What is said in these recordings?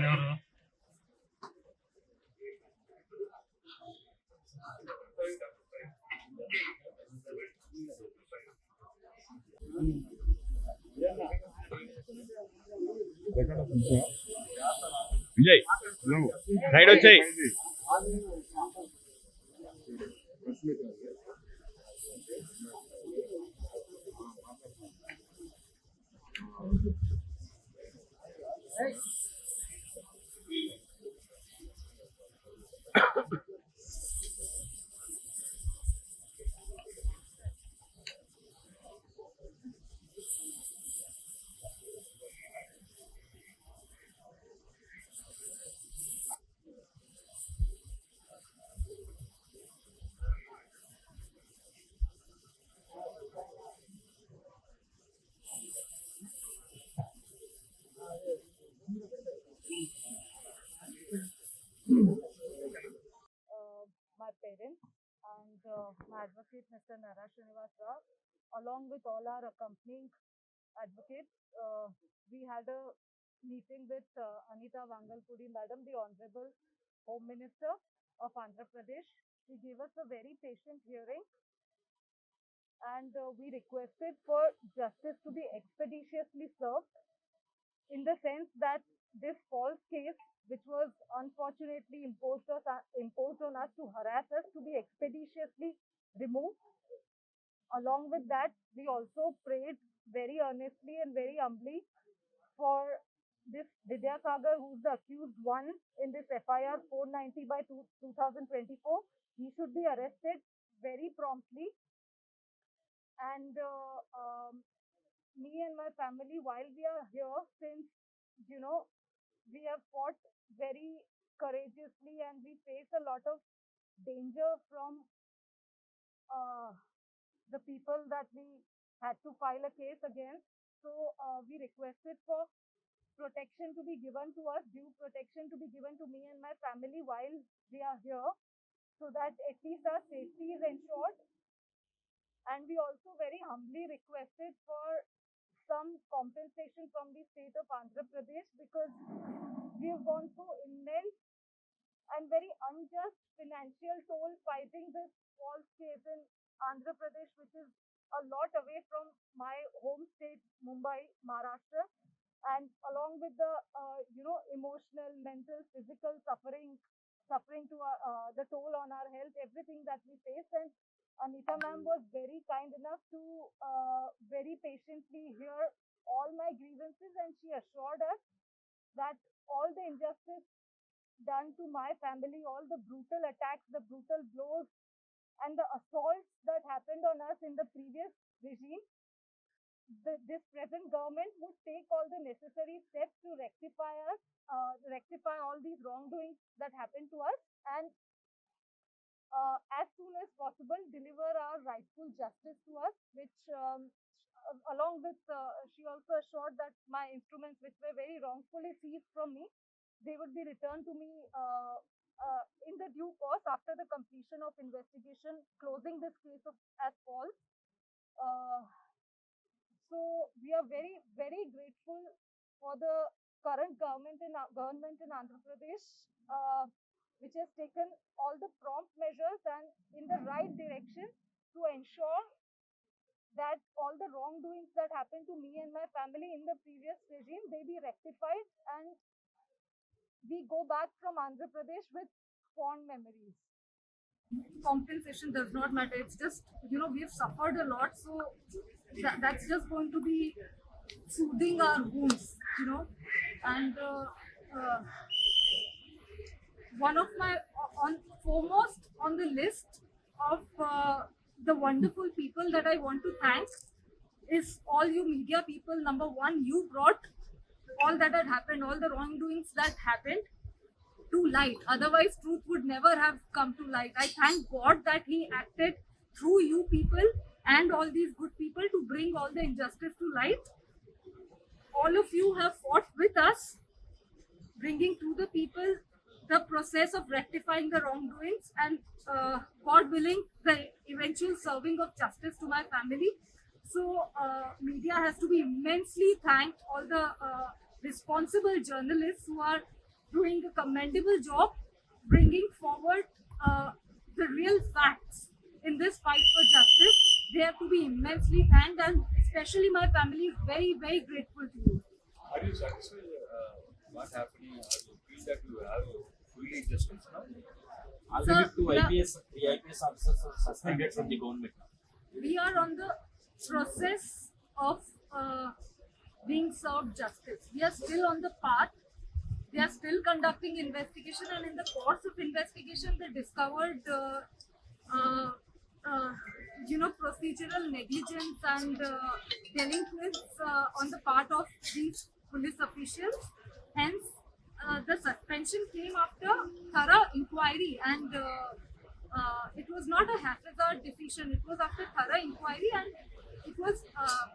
ఎవరు విజయ్ రైడ్ వచ్చాయి my advocate, Mr. Nara Rao, along with all our accompanying advocates. Uh, we had a meeting with uh, Anita Vangalpudi, Madam, the Honorable Home Minister of Andhra Pradesh. She gave us a very patient hearing and uh, we requested for justice to be expeditiously served in the sense that this false case, which was unfortunately imposed, us, imposed on us to harass us, to be expeditiously removed. Along with that, we also prayed very earnestly and very humbly for this Vidya Sagar, who's the accused one in this FIR 490 by two, 2024. He should be arrested very promptly. And uh, um, me and my family, while we are here, since you know we have fought very courageously and we face a lot of danger from uh, the people that we had to file a case against. So uh, we requested for protection to be given to us, due protection to be given to me and my family while we are here, so that at least our safety is ensured. And we also very humbly requested for some compensation from the state of Andhra Pradesh because we have gone through immense and very unjust financial toll fighting this false case in Andhra Pradesh, which is a lot away from my home state, Mumbai, Maharashtra, and along with the uh, you know emotional, mental, physical suffering, suffering to our, uh, the toll on our health, everything that we face, and Anita ma'am was very kind enough to uh, very patiently hear all my grievances, and she assured us that all the injustice done to my family, all the brutal attacks, the brutal blows, and the assaults that happened on us in the previous regime, the, this present government would take all the necessary steps to rectify us, uh, rectify all these wrongdoings that happened to us, and uh, as soon as possible deliver our rightful justice to us, which um, along with uh, she also assured that my instruments which were very wrongfully seized from me they would be returned to me uh, uh, in the due course after the completion of investigation closing this case of, as false. Uh, so we are very very grateful for the current government in uh, government in andhra pradesh. Uh, which has taken all the prompt measures and in the right direction to ensure that all the wrongdoings that happened to me and my family in the previous regime they be rectified and we go back from andhra pradesh with fond memories compensation does not matter. It's just, you know, we've suffered a lot, so that, that's just going to be soothing our wounds, you know. And uh, uh, one of my, on foremost on the list of uh, the wonderful people that I want to thank is all you media people. Number one, you brought all that had happened, all the wrongdoings that happened to light. Otherwise, truth would never have come to light. I thank God that He acted through you people and all these good people to bring all the injustice to light. All of you have fought with us, bringing to the people the process of rectifying the wrongdoings and uh, God willing, the eventual serving of justice to my family. So, uh, media has to be immensely thanked. All the uh, responsible journalists who are doing a commendable job, bringing forward uh, the real facts in this fight for justice. They have to be immensely thanked, and especially my family is very, very grateful to you. Are you satisfied uh, what happening? Or you feel that you have fully justice now? Already Sir, two yeah. IPS, three IPS officers are suspended from the government. we are on the process of uh, being served justice. We are still on the path. They are still conducting investigation, and in the course of investigation, they discovered, uh, uh, uh, you know, procedural negligence and uh, delinquents uh, on the part of these police officials. Hence, uh, the suspension came after thorough inquiry and. Uh, uh, it was not a haphazard decision. It was after thorough inquiry and it was uh,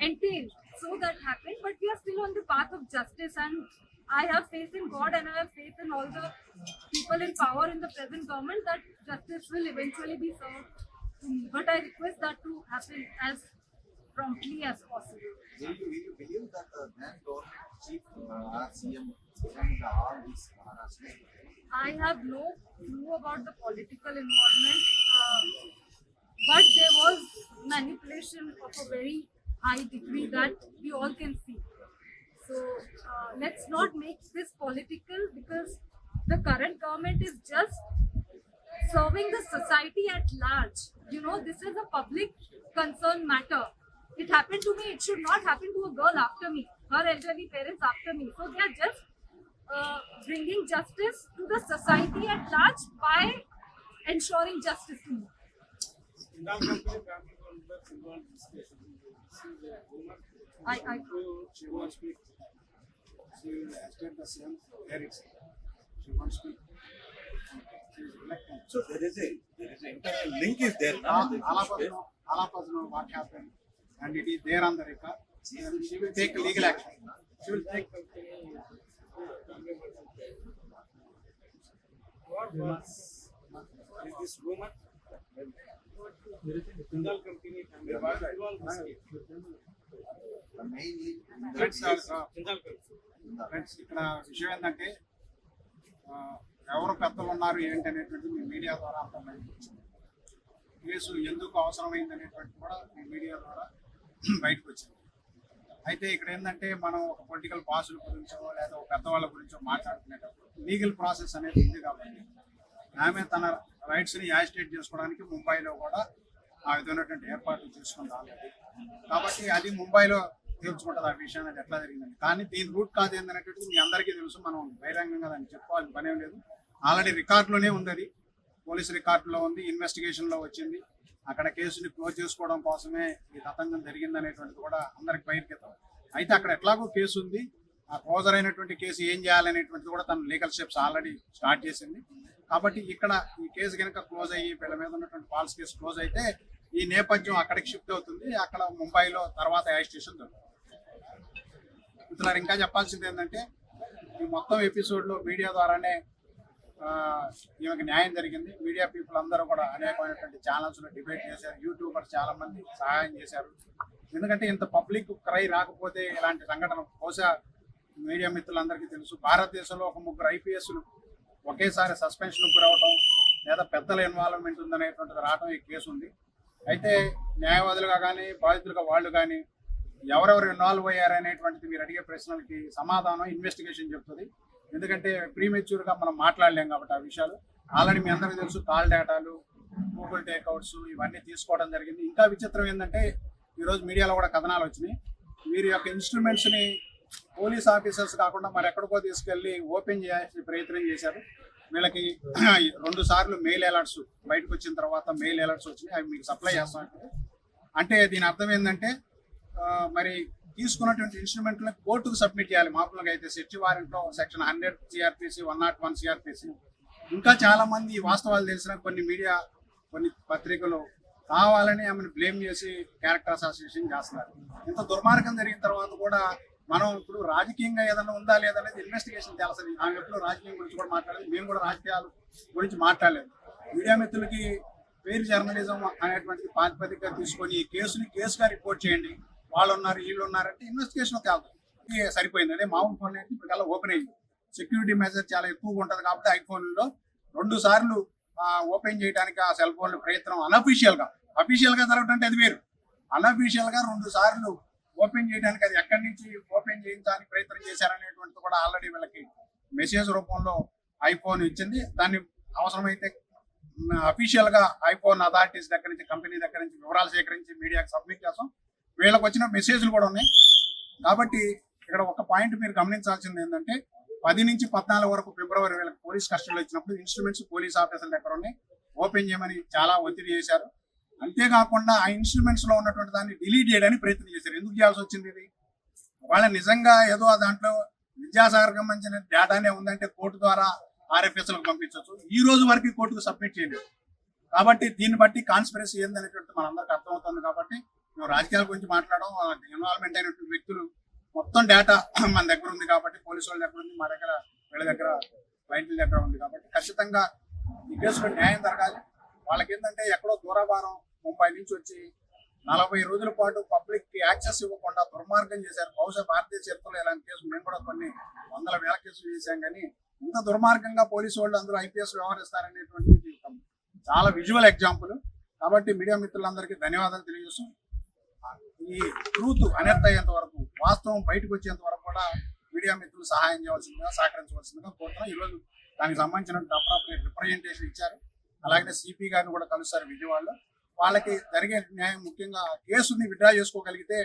entailed. So that happened, but we are still on the path of justice. And I have faith in God and I have faith in all the people in power in the present government that justice will eventually be served to me. But I request that to happen as promptly as possible. Will you, you believe that the then government I have no clue about the political involvement, uh, but there was manipulation of a very high degree that we all can see. So uh, let's not make this political because the current government is just serving the society at large. You know, this is a public concern matter. It happened to me, it should not happen to a girl after me, her elderly parents after me. So they are just uh, bringing justice to the society at large by ensuring justice to me. Jindal company family members involved in this case. This is a woman. I, I She won't speak. She will extend the same lyrics. She won't speak. She is reluctant. So there is a, there is an internal link is there. All now. all of us know, all of us know what happened and it is there on the record. And she will take legal action. She will take. What was, is this woman? Jindal company family was involved in this case. Mainly. Friends friends ఇక్కడ విషయం ఏంటంటే ఆ, ఎవరు పెద్దలు ఉన్నారు ఏంటి అనేటువంటి మీ media ద్వారా అర్థమైంది కేసు ఎందుకు అవసరమైంది అనేటువంటి కూడా మీ మీడియా ద్వారా బయటకు వచ్చింది అయితే ఇక్కడ ఏంటంటే మనం ఒక పొలిటికల్ పాసుల గురించో లేదా ఒక పెద్దవాళ్ళ గురించో మాట్లాడుకునేటప్పుడు లీగల్ ప్రాసెస్ అనేది ఉంది కాబట్టి ఆమె తన రైట్స్ని యాజిటేట్ చేసుకోవడానికి ముంబైలో కూడా ఆ విధమైనటువంటి ఏర్పాట్లు చేసుకుంది ఆల్రెడీ కాబట్టి అది ముంబైలో తెలుసుకుంటుంది ఆ విషయం అనేది ఎట్లా జరిగిందని కానీ దీని రూట్ కాదు ఏంటనేటువంటిది మీ అందరికీ తెలుసు మనం బహిరంగంగా దాన్ని చెప్పుకోవాల్సిన పనేం లేదు. ఆల్రెడీ రికార్డులోనే ఉంది అది. పోలీస్ రికార్డులో ఉంది ఇన్వెస్టిగేషన్లో వచ్చింది. అక్కడ కేసుని క్లోజ్ చేసుకోవడం కోసమే ఈ తతంగం జరిగిందనేటువంటిది కూడా అందరికి బహిర్గతం. అయితే అక్కడ ఎట్లాగో కేసు ఉంది ఆ క్లోజర్ అయినటువంటి కేసు ఏం చేయాలనేటువంటిది కూడా తన లీగల్ స్టెప్స్ ఆల్రెడీ స్టార్ట్ చేసింది. కాబట్టి ఇక్కడ ఈ కేసు కనుక క్లోజ్ అయ్యి వీళ్ళ మీద ఉన్నటువంటి ఫాల్స్ కేసు క్లోజ్ అయితే ఈ నేపథ్యం అక్కడికి షిఫ్ట్ అవుతుంది. అక్కడ ముంబైలో తర్వాత యాజిస్టేషన్ దొరుకుతుంది. మిత్రులారు ఇంకా చెప్పాల్సింది ఏంటంటే ఈ మొత్తం ఎపిసోడ్లో మీడియా ద్వారానే ఈమెకి న్యాయం జరిగింది. మీడియా పీపుల్ అందరూ కూడా అనేకమైనటువంటి ఛానల్స్లో డిబేట్ చేశారు. యూట్యూబర్స్ చాలా మంది సహాయం చేశారు. ఎందుకంటే ఇంత పబ్లిక్ క్రై రాకపోతే ఇలాంటి సంఘటన బహుశా మీడియా మిత్రులందరికీ తెలుసు. భారతదేశంలో ఒక ముగ్గురు ఐపీఎస్లు ఒకేసారి సస్పెన్షన్ గురవటం లేదా పెద్దల ఇన్వాల్వ్మెంట్ ఉందనేటువంటిది రావడం ఈ కేసు ఉంది. అయితే న్యాయవాదులుగా కానీ బాధితులుగా వాళ్ళు కానీ ఎవరెవరు ఇన్వాల్వ్ అయ్యారనేటువంటిది మీరు అడిగే ప్రశ్నలకి సమాధానం ఇన్వెస్టిగేషన్ చెప్తుంది. ఎందుకంటే ప్రీమెచ్యూర్గా మనం మాట్లాడలేం కాబట్టి ఆ విషయాలు. ఆల్రెడీ మీ అందరికీ తెలుసు కాల్ డేటాలు గూగుల్ టేక్అవుట్స్ ఇవన్నీ తీసుకోవడం జరిగింది. ఇంకా విచిత్రం ఏంటంటే ఈరోజు మీడియాలో కూడా కథనాలు వచ్చినాయి. వీరి యొక్క ఇన్స్ట్రుమెంట్స్ని పోలీస్ ఆఫీసర్స్ కాకుండా మరి ఎక్కడికో తీసుకెళ్ళి ఓపెన్ చేయాల్సిన ప్రయత్నం చేశారు. వీళ్ళకి రెండు సార్లు మెయిల్ అలర్ట్స్ బయటకు వచ్చిన తర్వాత మెయిల్ అలర్ట్స్ వచ్చినాయి. అవి మీకు సప్లై చేస్తాం అంటే దీని అర్థం ఏంటంటే మరి తీసుకున్నటువంటి ఇన్స్ట్రుమెంట్లను కోర్టుకు సబ్మిట్ చేయాలి. మామూలుగా అయితే search వారెంట్లో section hundred CrPC one not one CrPC ఇంకా చాలా మంది వాస్తవాలు తెలిసిన కొన్ని మీడియా కొన్ని పత్రికలు కావాలని ఆమెను బ్లేమ్ చేసి క్యారెక్టర్ అసోసియేషన్ చేస్తున్నారు. ఇంత దుర్మార్గం జరిగిన తర్వాత కూడా మనం ఇప్పుడు రాజకీయంగా ఏదైనా ఉందా లేదా అనేది ఇన్వెస్టిగేషన్ తెలుస్తుంది ఆమె ఎప్పుడు రాజకీయం గురించి కూడా మాట్లాడలేదు. మేము కూడా రాజకీయాల గురించి మాట్లాడలేదు. మీడియా మిత్రులకి పేరు జర్నలిజం అనేటువంటి ప్రాతిపదికగా తీసుకొని ఈ కేసుని కేసుగా రిపోర్ట్ చేయండి. వాళ్ళు ఉన్నారు వీళ్ళు ఉన్నారంటే ఇన్వెస్టిగేషన్ కాదు ఇది సరిపోయింది. అదే మామూలు ఫోన్ అయితే ఇప్పటికల్లా ఓపెన్ అయింది. సెక్యూరిటీ మెజర్ చాలా ఎక్కువగా ఉంటుంది కాబట్టి ఐఫోన్లో రెండు సార్లు ఓపెన్ చేయడానికి ఆ సెల్ ఫోన్ ప్రయత్నం అనఫీషియల్గా. అఫీషియల్ అంటే అది వేరు. అనఫీషియల్గా రెండు సార్లు ఓపెన్ చేయడానికి అది ఎక్కడి నుంచి ఓపెన్ చేయించడానికి ప్రయత్నం చేశారనేటువంటిది కూడా ఆల్రెడీ వీళ్ళకి మెసేజ్ రూపంలో ఐఫోన్ ఇచ్చింది. దాన్ని అవసరమైతే అఫీషియల్గా ఐఫోన్ అథారిటీస్ దగ్గర నుంచి కంపెనీ దగ్గర నుంచి వివరాలు సేకరించి మీడియాకి సబ్మిట్ చేస్తాం. వీళ్ళకి వచ్చిన మెసేజ్లు కూడా ఉన్నాయి. కాబట్టి ఇక్కడ ఒక పాయింట్ మీరు గమనించాల్సింది ఏంటంటే పది నుంచి పద్నాలుగు వరకు ఫిబ్రవరి వీళ్ళకి పోలీస్ కస్టడీలో ఇచ్చినప్పుడు ఇన్స్ట్రుమెంట్స్ పోలీస్ ఆఫీసర్ దగ్గర ఉన్నాయి. ఓపెన్ చేయమని చాలా ఒత్తిడి చేశారు. అంతేకాకుండా ఆ ఇన్స్ట్రుమెంట్స్లో ఉన్నటువంటి దాన్ని డిలీట్ చేయడానికి ప్రయత్నం చేశారు. ఎందుకు చేయాల్సి వచ్చింది ఇది? వాళ్ళ నిజంగా ఏదో దాంట్లో విద్యాసాగర్ సంబంధించిన డేటానే ఉందంటే కోర్టు ద్వారా ఆర్ఎఫ్ఎస్లకు పంపించవచ్చు. ఈ రోజు వరకు కోర్టుకు సబ్మిట్ చేయలేదు. కాబట్టి దీన్ని బట్టి కాన్స్పిరసీ ఏందనేటువంటి మనందరికి అర్థమవుతుంది కాబట్టి రాజకీయాల గురించి మాట్లాడడం ఇన్వాల్వ్మెంట్ అయినటువంటి వ్యక్తులు మొత్తం డేటా మన దగ్గర ఉంది కాబట్టి పోలీసు వాళ్ళ దగ్గర ఉంది మా దగ్గర వీళ్ళ దగ్గర క్లయింట్ల దగ్గర ఉంది కాబట్టి ఖచ్చితంగా ఈ కేసులో న్యాయం జరగాలి. వాళ్ళకి ఏంటంటే ఎక్కడో దూరభారం ముంబై నుంచి వచ్చి నలభై రోజుల పాటు పబ్లిక్కి యాక్సెస్ ఇవ్వకుండా దుర్మార్గం చేశారు. బహుశా భారతీయ చరిత్రలో ఇలాంటి కేసులు మేము కూడా కొన్ని వందల వేల కేసులు చేశాం కానీ ఇంత దుర్మార్గంగా పోలీసు వాళ్ళు అందరూ ఐపీఎస్ వ్యవహరిస్తారనేటువంటిది చాలా విజువల్ ఎగ్జాంపుల్ కాబట్టి మీడియా మిత్రులందరికీ ధన్యవాదాలు తెలియజేస్తూ ఈ ట్రూత్ అనర్థ వరకు వాస్తవం బయటకు వచ్చేంత వరకు కూడా మీడియా మిత్రులు సహాయం చేయవలసిందిగా సహకరించవలసిందిగా కోరుతున్నాం. ఈరోజు దానికి సంబంధించిన అప్రాప్రియేట్ రిప్రజెంటేషన్ ఇచ్చారు. అలాగే సిపి గారిని కూడా కలుస్తారు విజయవాడలో. వాళ్ళకి జరిగే న్యాయం ముఖ్యంగా కేసుని విత్డ్రా చేసుకోగలిగితే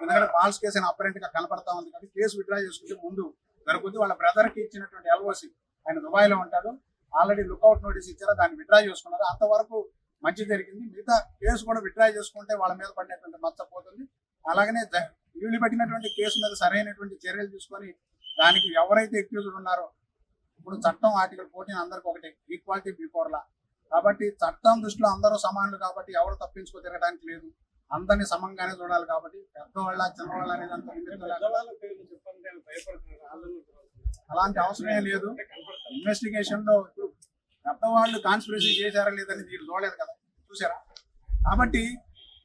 ఎందుకంటే ఫాల్స్ కేసు అని అపరెంట్గా కనపడతా ఉంది కాబట్టి కేసు విత్డ్రా చేసుకుంటే ముందు జరుగుతుంది వాళ్ళ బ్రదర్కి ఇచ్చినటువంటి ఎల్ఓసి ఆయన దుబాయ్లో ఉంటాడు. ఆల్రెడీ లుకౌట్ నోటీస్ ఇచ్చారు దాన్ని విత్డ్రా చేసుకున్నారు. అంతవరకు మంచి జరిగింది. మిగతా కేసు కూడా విత్డ్రా చేసుకుంటే వాళ్ళ మీద పడినటువంటి మచ్చ పోతుంది. అలాగనే వీళ్ళు పెట్టినటువంటి కేసు మీద సరైనటువంటి చర్యలు తీసుకొని దానికి ఎవరైతే ఎక్యూజ్డ్ ఉన్నారో ఇప్పుడు చట్టం ఆర్టికల్ ఫోర్టీన్ అందరికి ఒకటి ఈక్వాలిటీ బిఫోర్ లా కాబట్టి చట్టం దృష్టిలో అందరూ సమానులు కాబట్టి ఎవరు తప్పించుకో తిరగడానికి లేదు. అందరినీ సమంగానే చూడాలి కాబట్టి పెద్దవాళ్ళ చిన్నవాళ్ళ అనేది అంత అలాంటి అవసరమే లేదు. ఇన్వెస్టిగేషన్లో ఇప్పుడు పెద్దవాళ్ళు కాన్స్పిరసీ చేశారా లేదని మీరు చూడలేదు కదా. చూసారా కాబట్టి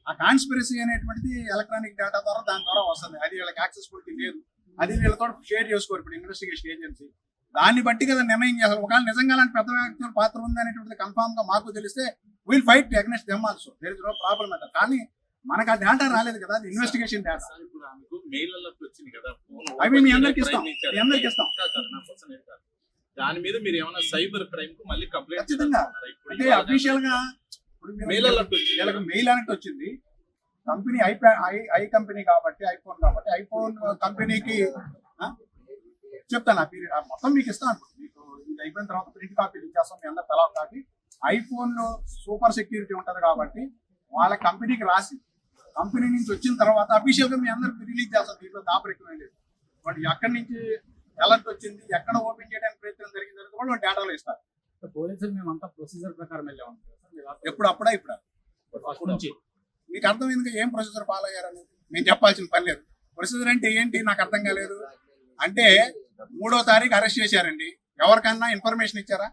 ఆ కాన్స్పిరసీ అనేటువంటిది ఎలక్ట్రానిక్ డేటా ద్వారా దాని ద్వారా వస్తుంది. అది వీళ్ళకి యాక్సెసిబిలిటీ లేదు. అది వీళ్ళతో షేర్ చేసుకోరు. ఇప్పుడు ఇన్వెస్టిగేషన్ ఏజెన్సీ దాన్ని బట్టి కదా నిర్ణయం చేస్తారు. ఒకవేళ నిజంగా అలాంటి పెద్ద వ్యక్తుల పాత్ర ఉంది అనేటువంటిది కన్ఫామ్గా మాకు తెలిస్తే will fight against them also there is no problem అట కానీ మనకు ఆ డేటా రాలేదు కదా. అది ఇన్వెస్టిగేషన్ డేటా అవి మీ అందరికి ఇస్తాం. మీ అందరికి ఇస్తాం. దాని మీద మీరు ఏమైనా సైబర్ క్రైమ్కు మళ్ళీ కంప్లైంట్. అంటే అఫీషియల్గా మెయిల్ అలర్ట్ వచ్చింది. వీళ్ళకి మెయిల్ అనేది వచ్చింది. కంపెనీ ఐప్యా ఐ ఐ కంపెనీ కాబట్టి ఐఫోన్ కాబట్టి ఐఫోన్ కంపెనీకి? చెప్తాను ఆ పీరియడ్ మొత్తం మీకు ఇస్తాను. మీకు ఇది అయిపోయిన తర్వాత ప్రింట్ కాపీలు ఇచ్చేస్తాం. మీ అందరు తలా కాపీ. ఐఫోన్ సూపర్ సెక్యూరిటీ ఉంటది కాబట్టి వాళ్ళ కంపెనీకి రాసి కంపెనీ నుంచి వచ్చిన తర్వాత అఫీషియల్గా మీ అందరికి రిలీజ్ చేస్తాం. దీంట్లో దాపరికం లేదు. వాళ్ళు ఎక్కడి నుంచి అలర్ట్ వచ్చింది ఎక్కడ ఓపెన్ చేయడానికి ప్రయత్నం జరిగింది అనేది కూడా డేటాలో ఇస్తారు. పోలీసులు మేమంతా ప్రొసీజర్ ప్రకారం వెళ్ళాము ఎప్పుడు అప్పుడా ఇప్పుడు? నుంచి. మీకు అర్థమైంది ఏం ప్రొసీజర్ ఫాలో అయ్యారని? మేము చెప్పాల్సిన పని లేదు. ప్రొసీజర్ అంటే ఏంటి? నాకు అర్థం కాలేదు. అంటే మూడో తారీఖు అరెస్ట్ చేశారండి. ఎవరికైనా ఇన్ఫర్మేషన్ ఇచ్చారా?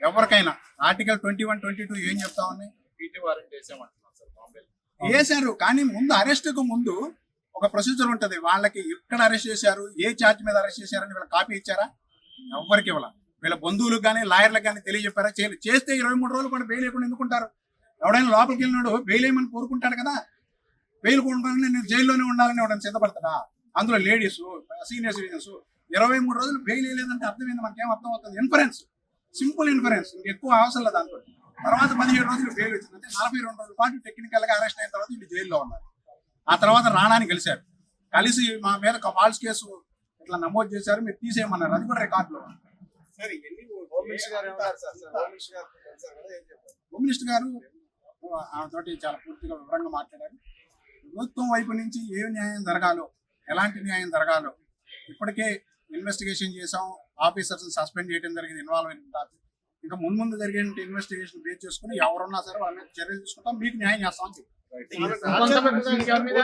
ఎవరికైనా? Article twenty one twenty two ఏం చెప్తా ఉన్నాయి? పీటీ వారెంట్ వేసామంటున్నాం సార్ బాంబే వేశారు కానీ ముందు అరెస్ట్కు ముందు ఒక ప్రొసీజర్ ఉంటది. వాళ్ళకి ఎక్కడ అరెస్ట్ చేశారు ఏ ఛార్జ్ మీద అరెస్ట్ చేశారని వీళ్ళ కాపీ ఇచ్చారా? ఎవరికి ఇవ్వాల. వీళ్ళ బంధువులకు కానీ లాయర్లకు కానీ తెలియజెప్పారా? చేయలేదు చేస్తే ఇరవై మూడు రోజులు కూడా బెయిల్ లేకుండా ఎందుకుంటారు? ఎవడైనా లోపలికి వెళ్ళినాడు బెయిల్ ఏమని కోరుకుంటాడు కదా? బెయిల్ కోరుకుంటాను నేను జైల్లోనే ఉండాలని ఎవడైనా సిద్ధపడతాడా? అందులో లేడీస్ సీనియర్ సిటిజన్స్ ఇరవై మూడు రోజులు బెయిల్ వేయలేదంటే అర్థమైంది మనకేం అర్థం అవుతుంది ఇన్ఫరెన్స్ సింపుల్ ఇన్ఫరెన్స్ ఎక్కువ అవసరం లేదు దాంట్లో తర్వాత పదిహేడు రోజులు బెయిల్ వచ్చింది. అంటే నలభై రెండు రోజుల పాటు టెక్నికల్గా అరెస్ట్ అయిన తర్వాత వీళ్ళు జైల్లో ఉన్నారు. ఆ తర్వాత రాణాని కలిశారు. కలిసి మా మీద ఫాల్స్ కేసు ఇట్లా నమోదు చేశారు. మీరు తీసేయమన్నారు. అది కూడా రికార్డులో. హోమ్ మినిస్టర్ గారు ఆమెతోటి చాలా పూర్తిగా వివరంగా మాట్లాడారు. ప్రభుత్వం వైపు నుంచి ఏ న్యాయం జరగాలో ఎలాంటి న్యాయం జరగాలో ఇప్పటికే ఇన్వెస్టిగేషన్ చేసాం ఆఫీసర్స్ సస్పెండ్ చేయడం జరిగింది ఇన్వాల్వ్మెంట్ ఇంకా ముందు ముందు జరిగే ఇన్వెస్టిగేషన్ బేస్ చేసుకుని ఎవరున్నా సరే వాళ్ళ మీద చర్యలు తీసుకుంటాం. మీకు న్యాయం చేస్తామని చెప్పారు. ఇంకొంతమంది సీనియర్ మీద